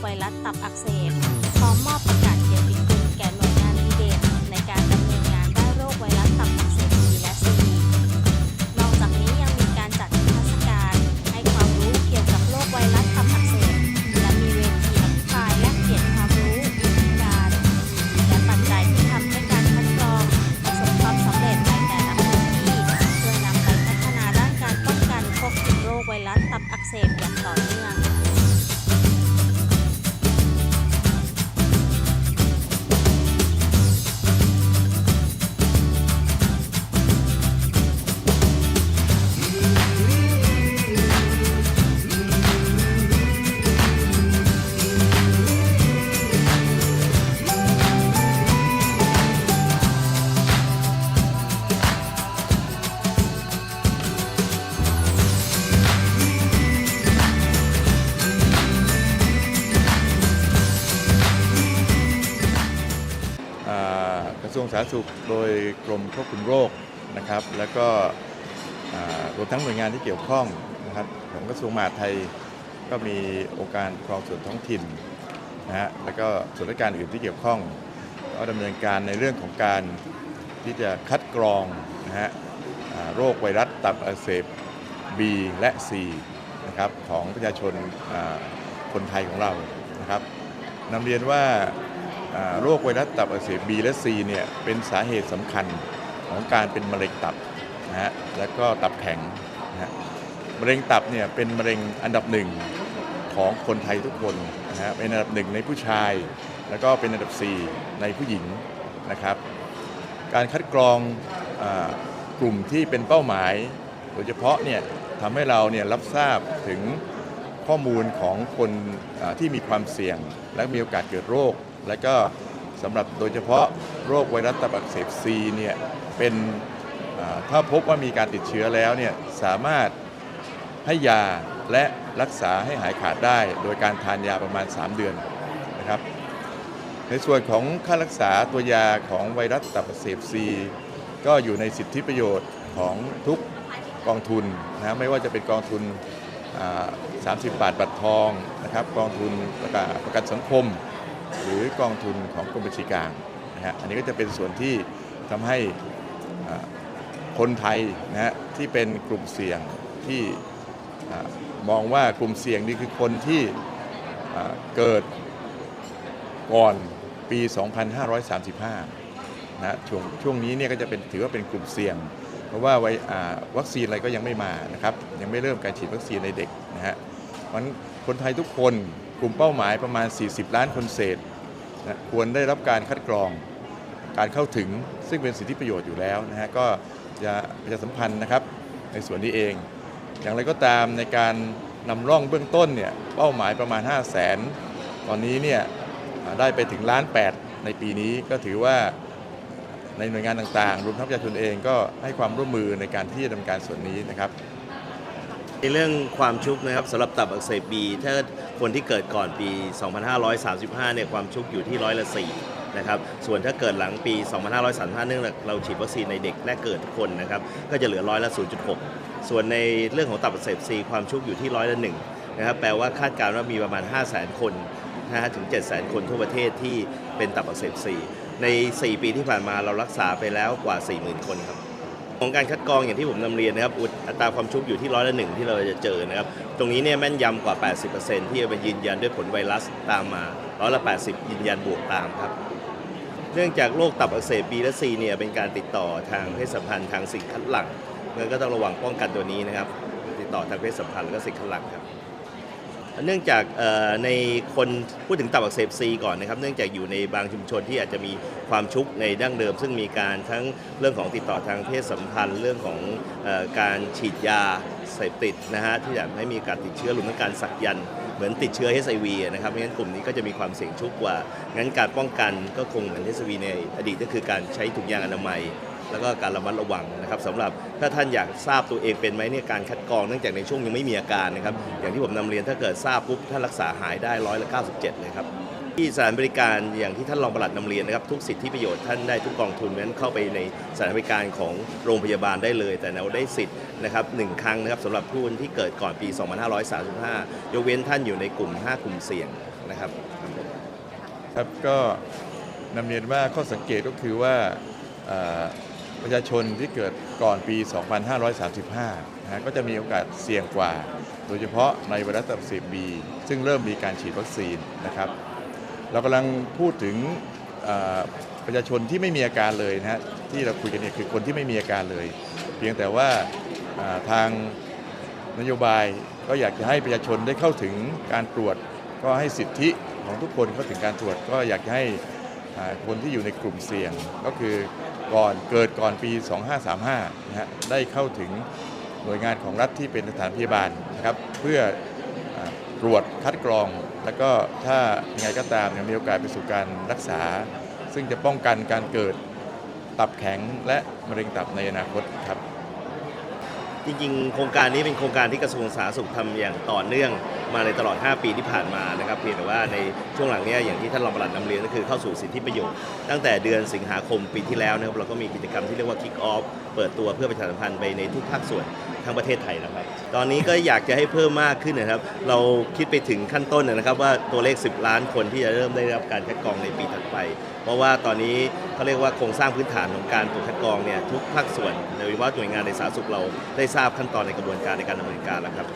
ไวรัสตับอักเสบพร้อมมอบประกาศ วงสาธารณสุขโดยกรมควบคุมโรคนะครับ แล้วก็รวมทั้งหน่วยงานที่เกี่ยวข้องนะครับของกระทรวงมหาดไทยก็มีองค์การปกครองส่วนท้องถิ่นนะฮะแล้วก็ส่วนราชการอื่นที่เกี่ยวข้อง ก็ดำเนินการในเรื่องของการที่จะคัดกรองนะฮะโรคไวรัสตับอักเสบ B และ C นะครับของประชาชนคนไทยของเรานะครับนำเรียนว่า โรคไวรัสตับอักเสบ B และ C เนี่ยเป็นสาเหตุสำคัญของการเป็นมะเร็งตับนะฮะแล้วก็ตับแข็งนะฮะมะเร็งตับเนี่ยเป็นมะเร็งอันดับหนึ่งของคนไทยทุกคนนะฮะเป็นอันดับหนึ่งในผู้ชาย แล้วก็เป็นอันดับ 4 ในผู้หญิงนะครับ การคัดกรองอกลุ่มที่เป็นเป้าหมาย โดยเฉพาะเนี่ยทำให้เราเนี่ยรับทราบถึงข้อมูลของคนที่มีความเสี่ยง และมีโอกาสเกิดโรค และก็สำหรับโดยเฉพาะโรคไวรัสตับอักเสบซีเนี่ยเป็นถ้าพบว่ามีการติดเชื้อแล้วเนี่ยสามารถให้ยาและรักษาให้หายขาดได้ โดยการทานยาประมาณ 3 เดือนนะครับในส่วนของค่ารักษาตัวยาของไวรัสตับอักเสบซีก็อยู่ในสิทธิประโยชน์ของทุกกองทุนนะไม่ว่าจะเป็นกองทุน 30 บาทบัตรทองนะครับกองทุนประกันสังคม หรือกองทุนของกรมบัญชีกลางนะฮะอันนี้ก็จะเป็นส่วนที่ทำให้คนไทยนะฮะที่เป็นกลุ่มเสี่ยงที่มองว่ากลุ่มเสี่ยงนี่คือคนที่เกิดก่อนปี 2535 นะช่วงช่วงนี้เนี่ยก็จะเป็นถือว่าเป็นกลุ่มเสี่ยง เพราะว่าไวอ่าวัคซีนอะไรก็ยังไม่มานะครับยังไม่เริ่มการฉีดวัคซีนในเด็กนะฮะเพราะฉะนั้น คนไทยทุกคนกลุ่มเป้าหมายประมาณ 40 ล้านคนเศษนะควรได้รับการคัดกรองการเข้าถึงซึ่งเป็นสิทธิประโยชน์อยู่แล้วนะฮะก็จะประชาสัมพันธ์นะครับในส่วนนี้เอง อย่างไรก็ตามในการนำร่องเบื้องต้นเนี่ยเป้าหมายประมาณ 5 0 0 0 0 0ตอนนี้เนี่ยได้ไปถึงล้าน8ในปีนี้ก็ถือว่าในหน่วยงานต่างๆ รวมทั้งประชาชนเองก็ให้ความร่วมมือในการที่จะดำเนินการส่วนนี้นะครับ ในเรื่องความชุกนะครับสำหรับตับอักเสบบีถ้าคนที่เกิดก่อนปี 2535 เนี่ยความชุกอยู่ที่ร้อยละ4นะครับส่วนถ้าเกิดหลังปี 2535 เนื่องจากเราฉีดวัคซีนในเด็กแรกเกิดทุกคนนะครับก็จะเหลือร้อยละ 0.6 ส่วนในเรื่องของตับอักเสบซีความชุกอยู่ที่ร้อยละ1นะครับแปลว่าคาดการณ์ว่ามีประมาณ 5 0 0 0 0 0 คนนะฮะถึง 7 0 0 0 0 คนทั่วประเทศที่เป็นตับอักเสบซีใน 4 ปีที่ผ่านมาเรารักษาไปแล้วกว่า 40,000 คนครับ ของการคัดกรองอย่างที่ผมนำเรียนนะครับอุดอัตราความชุกอยู่ที่ร้อยละหนึ่งที่เราจะเจอนะครับ ตรงนี้เนี่ยแม่นยำกว่า 80%ที่จะไปยืนยันด้วยผลไวรัสตามมาร้อยละ 80 ยืนยันบวกตามครับ เนื่องจากโรคตับอักเสบ B และ C เนี่ยเป็นการติดต่อทางเพศสัมพันธ์ทางสิ่งคัดหลั่งงั้นก็ต้องระวังป้องกันตัวนี้นะครับ ติดต่อทางเพศสัมพันธ์และสิ่งคัดหลั่งครับ เนื่องจากในคนพูดถึงตับอักเสบซีก่อนนะครับเนื่องจากอยู่ในบางชุมชนที่อาจจะมีความชุกในดั้งเดิม ซึ่งมีการทั้งเรื่องของติดต่อทางเพศสัมพันธ์ เรื่องของอการฉีดยาเสพติดนะฮะที่จะให้มีการติดเชื้อรวมทั้งการสักยันเหมือนติดเชื้อ HIV อะนะครับเพราะฉะนั้นกลุ่มนี้ก็จะมีความเสี่ยงชุกกว่างั้นการป้องกันก็คงเหมือน HIV ในอดีตก็คือการใช้ถุงยางอนามัย แล้วก็การระมัดระวังนะครับสำหรับถ้าท่านอยากทราบตัวเองเป็นไหมเนี่ยการคัดกรองเนื่องจากในช่วงยังไม่มีอาการนะครับอย่างที่ผมนำเรียนถ้าเกิดทราบปุ๊บท่านรักษาหายได้ร้อยละ97 เลยครับที่สถานบริการอย่างที่ท่านรองปลัดนำเรียนนะครับทุกสิทธิประโยชน์ท่านได้ทุกกองทุนนั้นเข้าไปในสถานบริการของโรงพยาบาลได้เลย แต่เราได้สิทธิ์นะครับหนึ่งครั้งนะครับสำหรับผู้ที่เกิดก่อนปี 2535 ยกเว้นท่านอยู่ในกลุ่ม 5 กลุ่มเสี่ยงนะครับครับก็นำเรียนว่าข้อสังเกตก็คือว่าเอ่อ ประชาชนที่เกิดก่อนปี 2535นะฮะก็จะมีโอกาสเสี่ยงกว่า โดยเฉพาะในไวรัสตับอักเสบบีซึ่งเริ่มมีการฉีดวัคซีนนะครับ เรากำลังพูดถึงประชาชนที่ไม่มีอาการเลยนะฮะที่เราคุยกันเนี่ยคือคนที่ไม่มีอาการเลย เพียงแต่ว่าทางนโยบายก็อยากจะให้ประชาชนได้เข้าถึงการตรวจ ก็ให้สิทธิของทุกคนเข้าถึงการตรวจ ก็อยากจะให้คนที่อยู่ในกลุ่มเสี่ยงก็คือ ก่อนเกิดก่อนปี 2535 นะฮะได้เข้าถึงหน่วยงานของรัฐที่เป็นสถานพยาบาลนะครับเพื่อตรวจคัดกรอง แล้วก็ถ้ายังไงก็ตามมีโอกาสไปสู่การรักษา ซึ่งจะป้องกันการเกิดตับแข็งและมะเร็งตับในอนาคตครับ จริงๆ โครงการนี้เป็นโครงการที่กระทรวงสาธารณสุขทำอย่างต่อเนื่อง มาในตลอด 5 ปีที่ผ่านมานะครับเพียงแต่ว่าในช่วงหลังเนี้ยอย่างที่ท่านรองปลัดนำเรียนก็คือเข้าสู่สิทธิประโยชน์ ตั้งแต่เดือนสิงหาคมปีที่แล้วนะครับเราก็มีกิจกรรมที่เรียกว่า Kick Off เปิดตัวเพื่อประชาสัมพันธ์ไปในทุกภาคส่วนทั้งประเทศไทยนะครับ ตอนนี้ก็อยากจะให้เพิ่มมากขึ้นนะครับ เราคิดไปถึงขั้นต้นนะครับว่าตัวเลข 10 ล้านคนที่จะเริ่มได้รับการคัดกรองในปีถัดไป เพราะว่าตอนนี้เขาเรียกว่าโครงสร้างพื้นฐานของการตรวจคัดกรองเนี่ยทุกภาคส่วนโดยเฉพาะหน่วยงานในสาธารณสุขเราได้ทราบขั้นตอนในกระบวนการในการดำเนินการแล้วครับ